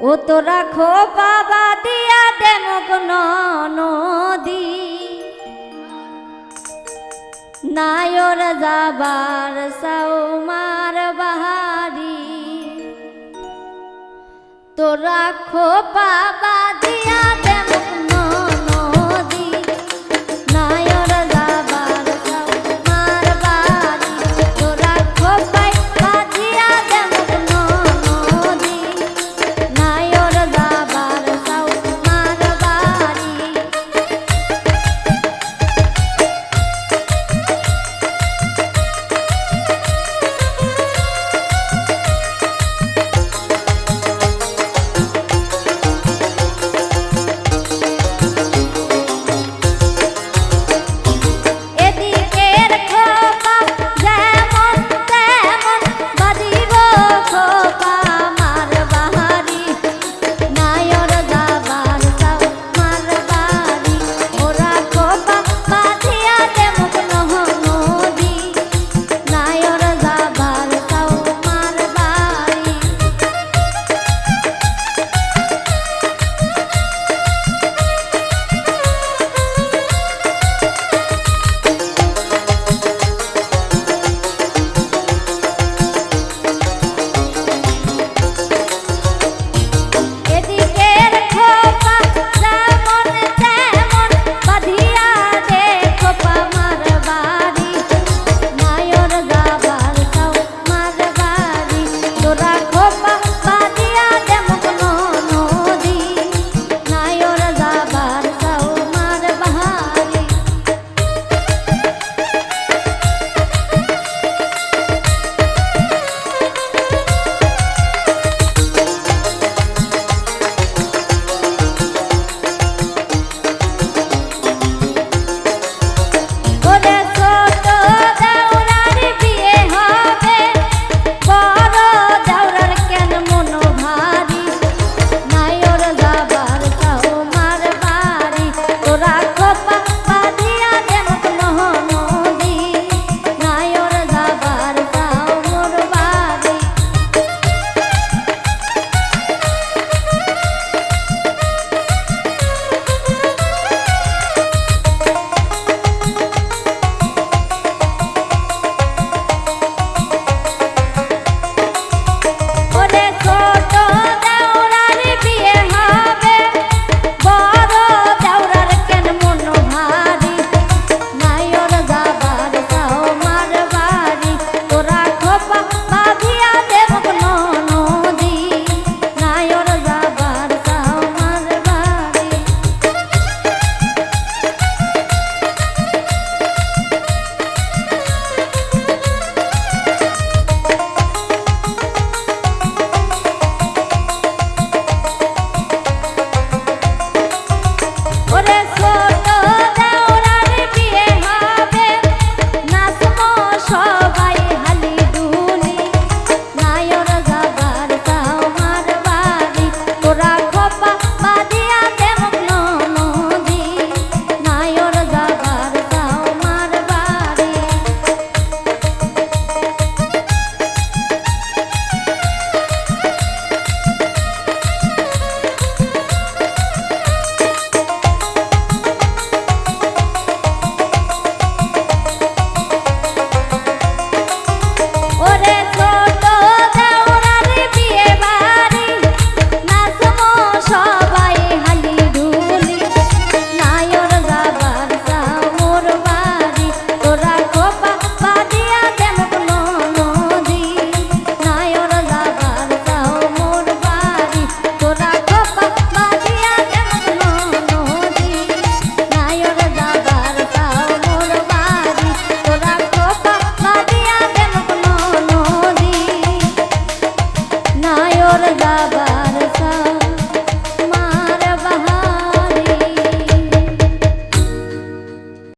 ও তো রাখো বাবা দিয়া দেমক নদী নায়র যাবার সৌমার বাহারি। তো রাখো বাবা দিয়া